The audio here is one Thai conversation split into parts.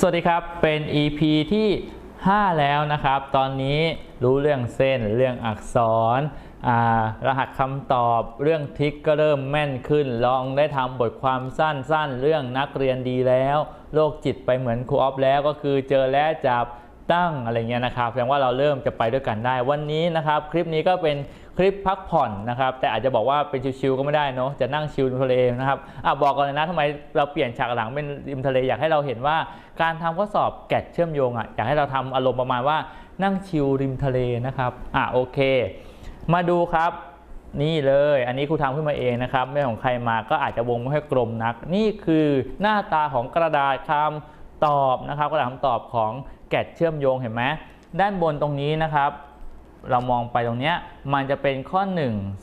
สวัสดีครับ เป็น EP ที่ 5 แล้วนะครับ ตอนนี้รู้เรื่องเส้น เรื่องอักษร รหัสคำตอบ เรื่องทิกก็เริ่มแม่นขึ้น ลองได้ทำบทความสั้นๆ เรื่องนักเรียนดีแล้วโรคจิตไปเหมือนครูออฟแล้วก็คือเจอแล้วจับ ตั้งอะไรเงี้ยนะครับแสดงว่าเราเริ่มจะไปด้วยกันได้ วันนี้นะครับคลิปนี้ก็เป็นคลิปพักผ่อนนะครับแต่อาจจะบอกว่าเป็นชิวๆก็ไม่ได้เนาะจะนั่งชิลริมทะเลนะครับอะบอกก่อนเลยนะทำไมเราเปลี่ยนฉากหลังเป็นริมทะเลอยากให้เราเห็นว่าการทำข้อสอบแกดเชื่อมโยงอะอยากให้เราทำอารมณ์ประมาณว่านั่งชิลริมทะเลนะครับอะโอเค มาดูครับนี่เลย อันนี้ครูทำขึ้นมาเองนะครับ ไม่ของใครมาก็อาจจะวงไม่ค่อยกลมนัก นี่คือหน้าตาของกระดาษคำตอบนะครับ กระดาษคำตอบของ แกดเชื่อมโยงเห็นไหมด้านบนตรงนี้นะครับ เรามองไปตรงเนี้ยมันจะเป็นข้อ 1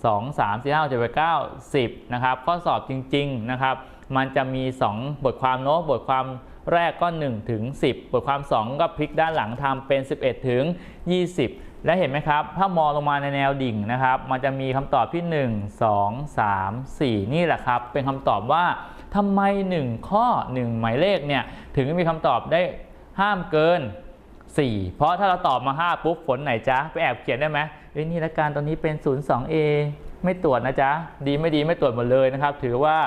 2 3 4 5 6 7 8 9 10นะครับข้อสอบจริงๆนะครับมันจะมี 2 บทความโน้ตบทความแรกก็ 1 ถึง 10 บทความ 2 ก็พลิกด้านหลังทำเป็น 11 ถึง 20 และเห็นไหมครับ ถ้ามองลงมาในแนวดิ่งนะครับ มันจะมีคำตอบที่ 1 2 3 4 นี่แหละครับ เป็นคำตอบว่าทำไม 1 ข้อ 1 หมายเลขเนี่ย ถึงมีคำตอบได้ ห้ามเกิน 4 เพราะถ้าเราตอบมา 5 ปุ๊บฝนไหนจ๊ะ ไปแอบเขียนได้ไหมเอ้ยนี่ละการตอนนี้เป็น 02A ไม่ตรวจนะจ๊ะ ดีไม่ดีไม่ตรวจหมดเลยนะครับ ถือว่า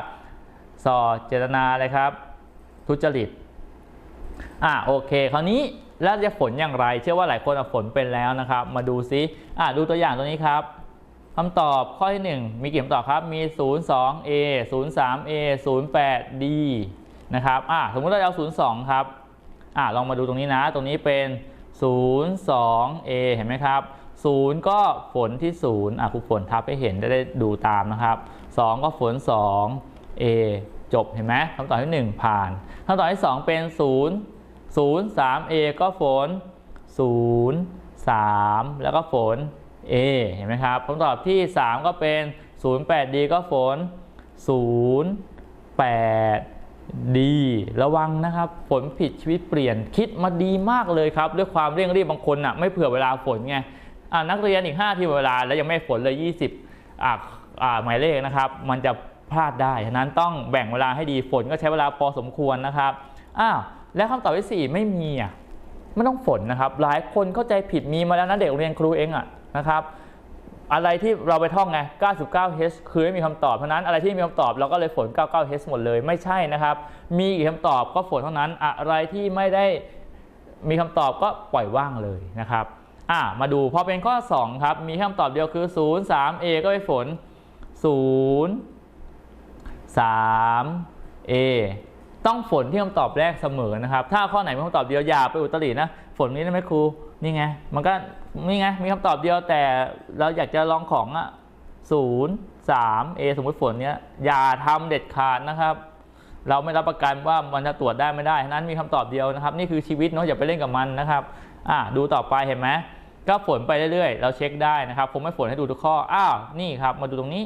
สอเจตนาเลยครับ ทุจริต อะโอเค คราวนี้แล้วจะฝนอย่างไร เชื่อว่าหลายคนเอาฝนเป็นแล้วนะครับ มาดูซิอะดูตัวอย่างตัวนี้ครับคำตอบข้อที่ 1 มีกี่คำตอบครับ มี 02A 03A 08D นะครับอะสมมติเราเอา 02 ครับ อะลองมาดูตรงนี้นะ ตรงนี้เป็น 02A เห็นไหมครับ 0 ก็ฝนที่ 0อะครูฝนทับให้เห็นได้ดูตามนะครับ 2 ก็ฝน 2A จบเห็นไหมคำตอบที่ 1 ผ่านคำตอบที่ 2 เป็น 0 0 3A ก็ฝน 0 3 แล้วก็ฝน A เห็นไหมครับคำตอบที่ 3 ก็เป็น 0 8D ก็ฝน 0 8 ดีระวังนะครับฝนผิดชีวิตเปลี่ยนคิดมาดีมากเลยครับ ด้วยความเร่งรีบบางคนอะไม่เผื่อเวลาฝนไงอ่านักเรียนอีก 5 ทีเวลาแล้วยังไม่ฝนเลย 20อ่าอ่าหมายเลขนะครับ มันจะพลาดได้ฉะนั้นต้องแบ่งเวลาให้ดีฝนก็ใช้เวลาพอสมควรนะครับอ้าวแล้วคำตอบที่4ไม่มีอะไม่ต้องฝนนะครับ หลายคนเข้าใจผิดมีมาแล้วนะเด็กโรงเรียนครูเองอะนะครับ อะไรที่เราไปท่องไง 99H คือไม่มีคำตอบ เพราะนั้นอะไรที่มีคำตอบเราก็เลยฝน 99H หมดเลย ไม่ใช่นะครับ มีกี่คำตอบก็ฝนเท่านั้น อะไรที่ไม่ได้มีคำตอบก็ปล่อยว่างเลยนะครับ อะมาดูพอเป็นข้อ 2 ครับ มีคำตอบเดียวคือ 0 3 A ก็ไปฝน 0 3 A ต้องฝนที่คำตอบแรกเสมอนะครับ ถ้าข้อไหนมีคำตอบเดียวอย่าไปอุตรินะ ฝนนี้ได้ไหมครู นี่ไง มันก็นี่ไง มีคำตอบเดียวแต่เราอยากจะลองของอะศูนย์สามเอสมมติฝนเนี้ยอย่าทำเด็ดขาดนะครับ เราไม่รับประกันว่ามันจะตรวจได้ไม่ได้ นั้นมีคำตอบเดียวนะครับ นี่คือชีวิตเนาะอย่าไปเล่นกับมันนะครับอะดูต่อไปเห็นไหมก็ฝนไปเรื่อยๆ เราเช็คได้นะครับ ผมไม่ฝนให้ดูทุกข้อ อ้าว นี่ครับ มาดูตรงนี้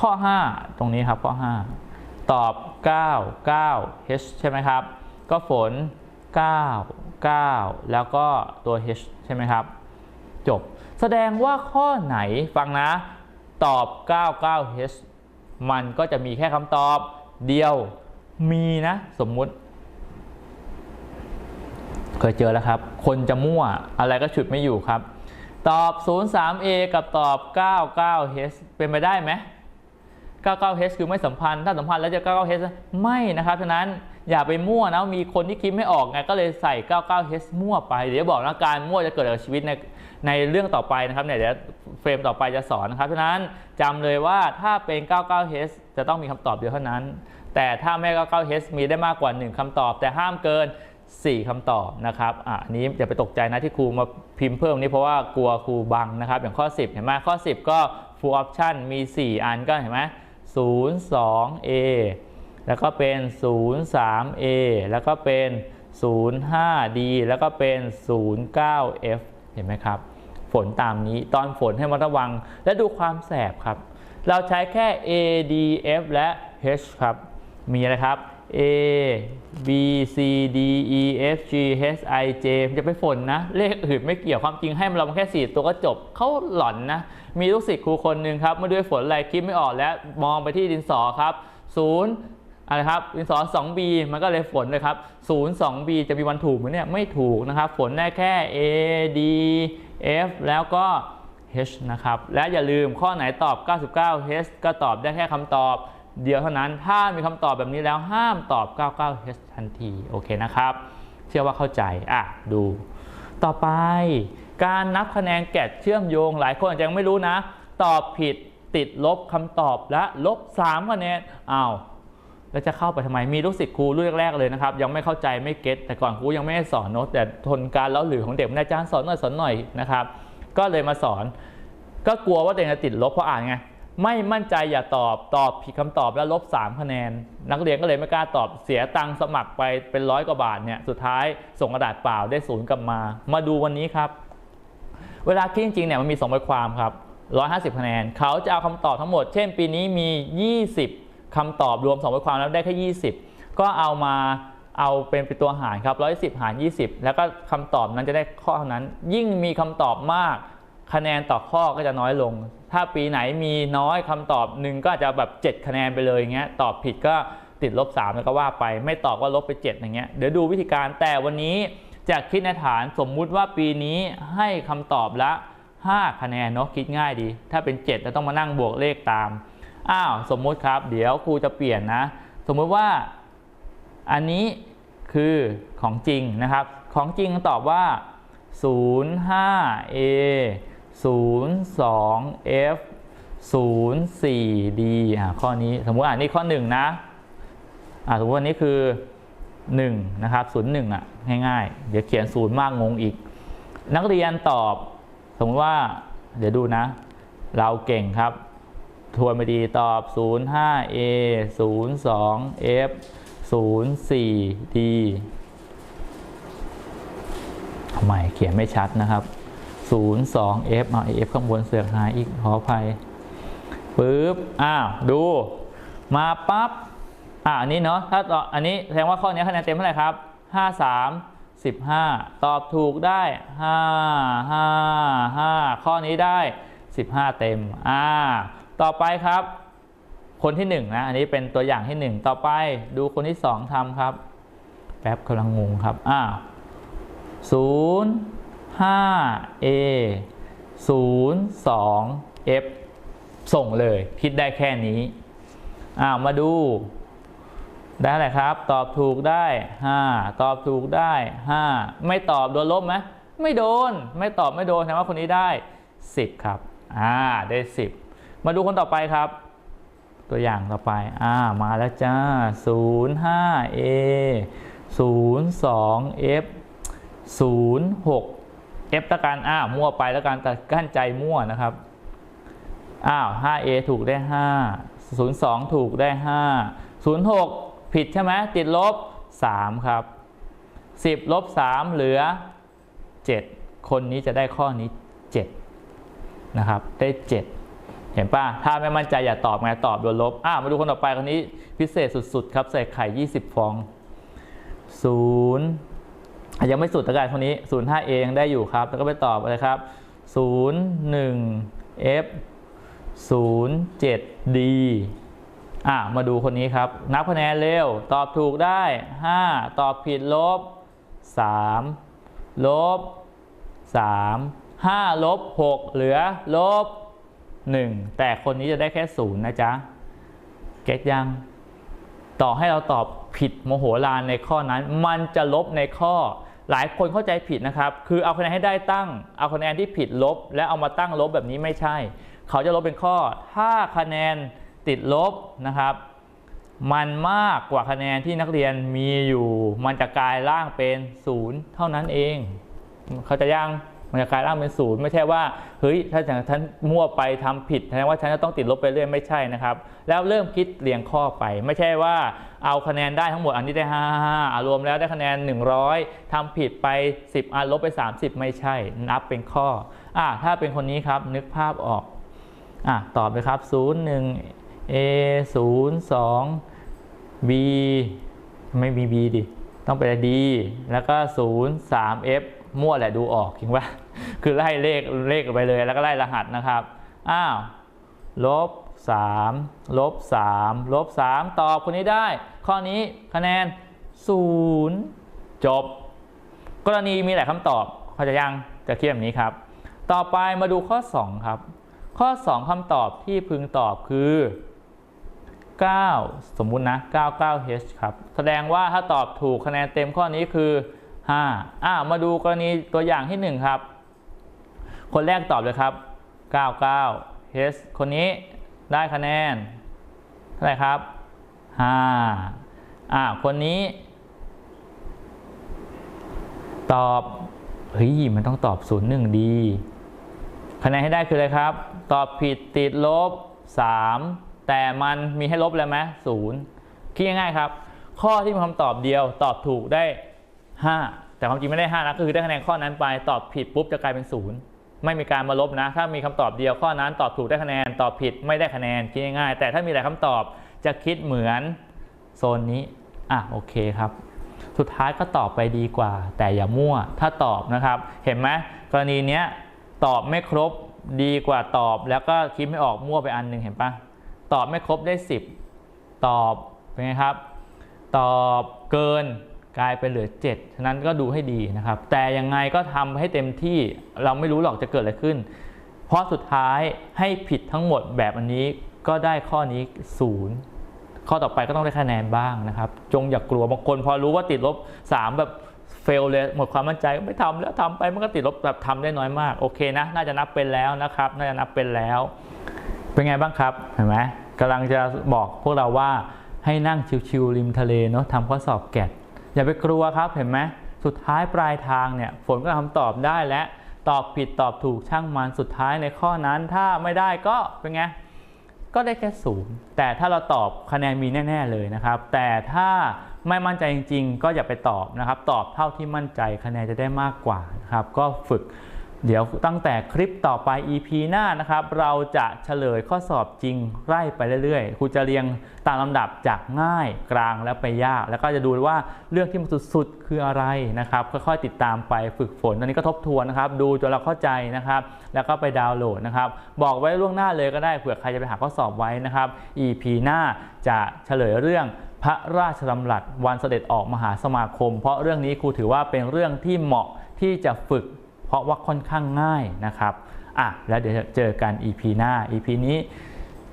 ข้อ 5 ตรงนี้ครับ ข้อ 5 ตอบ 9 9 h ใช่ไหมครับ ก็ฝน 9 9 แล้วก็ตัว h ใช่ไหมครับ จบ แสดงว่าข้อไหนฟังนะ ตอบ 99 h มันก็จะมีแค่คำตอบเดียวมีนะ สมมุติ เคยเจอแล้วครับ คนจะมั่วอะไรก็ฉุดไม่อยู่ครับ ตอบ 03A กับตอบ 99H เป็นไปได้ไหม 99H คือไม่สัมพันธ์ ถ้าสัมพันธ์แล้วจะ 99H ไม่นะครับฉะนั้นอย่าไปมั่วนะ มีคนที่คิดไม่ออกไงก็เลยใส่ 99H มั่วไป เดี๋ยวบอกนะการมั่วจะเกิดกับชีวิตในในเรื่องต่อไปนะครับเนี่ยเดี๋ยวเฟรมต่อไปจะสอนนะครับฉะนั้นจำเลยว่าถ้าเป็น 99H จะต้องมีคำตอบเดียวเท่านั้น แต่ถ้าไม่ 99H มีได้มากกว่า 1คำตอบ แต่ห้ามเกิน 4คำตอบนะครับอะนนี้อย่าไปตกใจนะที่ครูมาพิมพ์เพิ่มนี้เพราะว่ากลัวครูบังนะครับอย่างข้อ 10 เห็นไหมข้อ 10 ก็ full option มี 4 อันก็เห็นไหม 0 2 A แล้วก็เป็น 0 3 A แล้วก็เป็น 0 5 D แล้วก็เป็น 0 9 F เห็นไหมครับ ฝนตามนี้ตอนฝนให้มาระวังและดูความแสบครับ เราใช้แค่ A D F และ H ครับ มีอะไรครับ A B C D E F G H I J จะไปฝนนะ เลขอื่นไม่เกี่ยวความจริงให้เราแค่ 4 ตัวก็จบเขาหล่อนนะ มีลูกศิษย์ครูคนหนึ่งครับเมื่อด้วยฝนอะไรคิดไม่ออกแล้ว มองไปที่ดินสอครับ 0อะไรครับดินสอ 2b มันก็เลยฝนเลยครับ 0 2b จะมีวันถูกไหมเนี่ยไม่ถูกนะครับ ฝนได้แค่ a d f แล้วก็ h นะครับ และอย่าลืมข้อไหนตอบ 99 h ก็ตอบได้แค่คำตอบ เดียวเท่านั้น ถ้ามีคำตอบแบบนี้แล้วห้ามตอบ 99 h ทันที โอเคนะครับ เชื่อว่าเข้าใจ อะ ดู ต่อไป การนับคะแนนแกะเชื่อมโยง หลายคนอาจจะยังไม่รู้นะ ตอบผิดติดลบคำตอบและลบ3คะแนนอ้าวแล้วจะเข้าไปทำไม มีลูกศิษย์ครูรุ่นแรกๆเลยนะครับ ยังไม่เข้าใจไม่เก็ตแต่ก่อนครูยังไม่ได้สอนเนอะแต่ทนการเล้าหรือของเด็กอาจารย์สอนหน่อยสอนหน่อยนะครับ ก็เลยมาสอน ก็กลัวว่าตัวเองจะติดลบเพราะอ่านไง ไม่มั่นใจอย่าตอบตอบผิดคำตอบแล้วลบ 3 คะแนน นักเรียนก็เลยไม่กล้าตอบเสียตังค์สมัครไปเป็นร้อยกว่าบาทเนี่ยสุดท้ายส่งกระดาษเปล่าได้ศูนย์กลับมา มาดูวันนี้ครับ เวลาคิดจริงๆเนี่ยมันมี2ใบความครับ150 คะแนน เขาจะเอาคำตอบทั้งหมด เช่น ปีนี้มี 20คำตอบรวม2ใบความแล้วได้แค่ 20 ก็เอามาเอาเป็นเป็นตัวหารครับ110 หาร 20 แล้วก็คำตอบนั้นจะได้ข้อเท่านั้น ยิ่งมีคำตอบมาก คะแนนต่อข้อก็จะน้อยลง ถ้าปีไหนมีน้อยคำตอบหนึ่งก็อาจจะแบบ 7 คะแนนไปเลยอย่างเงี้ยตอบผิดก็ติดลบ3แล้วก็ว่าไป ไม่ตอบก็ลบไป 7 อย่างเงี้ยเดี๋ยวดูวิธีการแต่วันนี้จะคิดในฐานสมมุติว่าปีนี้ให้คำตอบละ 5 คะแนนเนาะคิดง่ายดี ถ้าเป็น 7จะต้องมานั่งบวกเลขตามอ้าวสมมุติครับ เดี๋ยวครูจะเปลี่ยนนะ สมมุติว่าอันนี้คือของจริงนะครับ ของจริงตอบว่า 05A 02F 04D อ่าข้อนี้สมมุติอ่านนี่ข้อ 1 นะอ่าสมมติวันนี้คือ 1 นะครับ 01อะง่ายๆ เดี๋ยวเขียน0มากงงอีก นักเรียนตอบ สมมติว่า เดี๋ยวดูนะ เราเก่งครับ ทวนไปดีตอบ 05A 02F 04D ทำไมเขียนไม่ชัดนะครับ 02F เอา F ข้างบนเสือกหายอีกขออภัยปึ๊บอ้าวดูมาปั๊บอ่าอันนี้เนาะถ้าตอบอันนี้แสดงว่าข้อนี้คะแนนเต็มเท่าไหร่ครับ 53 15 ตอบถูกได้ 5 5 5 ข้อนี้ได้ 15 เต็มอ่าต่อไปครับ คนที่1นะอันนี้เป็นตัวอย่างที่ 1 ต่อไปดูคนที่ 2ทำครับ แป๊บกำลังงงครับอ่า0 5 A 0 2 F ส่งเลย คิดได้แค่นี้อ้าวมาดู ได้อะไรครับ ตอบถูกได้ 5 ตอบถูกได้ 5 ไม่ตอบโดนลบไหมไม่โดน ไม่ตอบไม่โดนแสดงว่าคนนี้ได้ 10 ครับ อ่า ได้ 10 มาดูคนต่อไปครับ ตัวอย่างต่อไป อ่า มาแล้วจ้า 05A 02F 06 F ตะการอ้าวมั่วไปแล้วกันแต่กั้นใจมั่วนะครับอ้าว 5A ถูกได้ 5 02 ถูกได้ 5 06 ผิดใช่ไหมติดลบ 3 ครับ 10 ลบ 3 เหลือ 7 คนนี้จะได้ข้อนี้ 7 นะครับ ได้ 7 เห็นป่ะ ถ้าไม่มั่นใจอย่าตอบไงตอบโดนลบอะมาดูคนต่อไปคนนี้พิเศษสุด ๆ ครับ ใส่ไข่ 20 ฟอง 0 ยังไม่สุดตะการคนนี้ 05A ยังได้อยู่ครับ แล้วก็ไปตอบอะไรครับ 01F 07D อะมาดูคนนี้ครับ นับคะแนนเร็ว ตอบถูกได้ 5 ตอบผิดลบ 3 ลบ 3 5 ลบ 6 เหลือ ลบ 1 แต่คนนี้จะได้แค่ 0 นะจ๊ะ เก็ตยัง ต่อให้เราตอบผิดโมโหลานในข้อนั้น มันจะลบในข้อ หลายคนเข้าใจผิดนะครับ คือเอาคะแนนให้ได้ตั้ง เอาคะแนนที่ผิดลบ แล้วเอามาตั้งลบแบบนี้ไม่ใช่ เขาจะลบเป็นข้อ ถ้าคะแนนติดลบนะครับ มันมากกว่าคะแนนที่นักเรียนมีอยู่ มันจะกลายร่างเป็นศูนย์เท่านั้นเอง เขาจะยัง มันจะกลายร่างเป็นศูนย์ไม่ใช่ว่าเฮ้ยถ้าอย่างฉันมั่วไปทำผิดแสดงว่าฉันจะต้องติดลบไปเรื่อยไม่ใช่นะครับ แล้วเริ่มคิดเรียงข้อไป ไม่ใช่ว่าเอาคะแนนได้ทั้งหมดอันนี้ได้5 5อะรวมแล้วได้คะแนน 100ทำผิดไป 10 อันลบไป 30 ไม่ใช่ นับเป็นข้ออะถ้าเป็นคนนี้ครับนึกภาพออกอะตอบเลยครับ 0 1 A 0 2 B ไม่มี B ดิต้องเป็น D แล้วก็ 0 3 F มั่วแหละดูออกจริงว่าคือไล่เลขเลขไปเลยแล้วก็ไล่รหัสนะครับ อ้าวลบ3ลบ3ลบ3ตอบคนนี้ได้ ข้อนี้คะแนน 0 จบ กรณีมีหลายคำตอบเขาใจยังจะเขียนแบบนี้ครับ ต่อไปมาดูข้อ 2 ครับ ข้อ 2คำตอบที่พึงตอบคือ 9 สมมุตินะ 99h ครับ แสดงว่าถ้าตอบถูกคะแนนเต็มข้อนี้คือ 5อ่ามาดูกรณีตัวอย่างที่ 1 ครับ คนแรกตอบเลยครับ 99h คนนี้ได้คะแนนเท่าไหร่ครับ 5 อ่า คนนี้ ตอบเฮ้ยมันต้องตอบ 0 1 ดี คะแนนให้ได้คืออะไรครับ ตอบผิดติดลบ 3 แต่มันมีให้ลบแล้วไหมศูนย์คิดง่ายๆครับ ข้อที่มีคำตอบเดียวตอบถูกได้ 5 แต่ความจริงไม่ได้5นะก็คือได้คะแนนข้อนั้นไปตอบผิดปุ๊บจะกลายเป็น 0 ไม่มีการมาลบนะ ถ้ามีคำตอบเดียวข้อนั้นตอบถูกได้คะแนนตอบผิดไม่ได้คะแนนคิดง่ายๆแต่ถ้ามีหลายคำตอบจะคิดเหมือนโซนนี้อะโอเคครับ สุดท้ายก็ตอบไปดีกว่า แต่อย่ามั่วถ้าตอบนะครับ เห็นไหมกรณีเนี้ยตอบไม่ครบดีกว่าตอบ แล้วก็คิดไม่ออกมั่วไปอันหนึ่งเห็นปะตอบไม่ครบได้ 10 ตอบเป็นไงครับ ตอบเกิน กลายเป็นเหลือ 7 ฉะนั้นก็ดูให้ดีนะครับ แต่ยังไงก็ทำให้เต็มที่เราไม่รู้หรอกจะเกิดอะไรขึ้น เพราะสุดท้ายให้ผิดทั้งหมดแบบอันนี้ก็ได้ข้อนี้ศูนย์ข้อต่อไปก็ต้องได้คะแนนบ้างนะครับ จงอย่ากกลัวบางคนพอรู้ว่าติดลบ 3 แบบเฟลเลยหมดความมั่นใจไม่ทำแล้วทำไปมันก็ติดลบแบบทำได้น้อยมาก โอเคนะ น่าจะนับเป็นแล้วนะครับ น่าจะนับเป็นแล้ว เป็นไงบ้างครับเห็นไหมกำลังจะบอกพวกเราว่าให้นั่งชิวๆริมทะเลเนาะทำข้อสอบแกด อย่าไปกลัวครับเห็นไหมสุดท้ายปลายทางเนี่ยฝนก็ทำตอบได้และตอบผิดตอบถูกช่างมันสุดท้ายในข้อนั้นถ้าไม่ได้ก็เป็นไงก็ได้แค่ศูนย์แต่ถ้าเราตอบคะแนนมีแน่ ๆ เลยนะครับ แต่ถ้าไม่มั่นใจจริง ๆ ก็อย่าไปตอบนะครับ ตอบเท่าที่มั่นใจคะแนนจะได้มากกว่านะครับ ก็ฝึก เดี๋ยวตั้งแต่คลิปต่อไป EP หน้านะครับ เราจะเฉลยข้อสอบจริงไล่ไปเรื่อยๆครูจะเรียงตามลำดับจากง่ายกลางแล้วไปยาก แล้วก็จะดูว่าเรื่องที่มันสุดๆ คืออะไรนะครับ ค่อยๆติดตามไปฝึกฝน ตอนนี้ก็ทบทวนนะครับ ดูจนเราเข้าใจนะครับ แล้วก็ไปดาวน์โหลดนะครับ บอกไว้ล่วงหน้าเลยก็ได้เผื่อใครจะไปหาข้อสอบไว้นะครับ EP หน้าจะเฉลยเรื่องพระราชดำรัสวันเสด็จออกมหาสมาคม เพราะเรื่องนี้ครูถือว่าเป็นเรื่องที่เหมาะที่จะฝึก เพราะว่าค่อนข้างง่ายนะครับอะแล้วเดี๋ยวเจอกัน EP หน้า EP นี้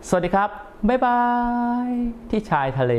สวัสดีครับ บ๊ายบาย ที่ชายทะเล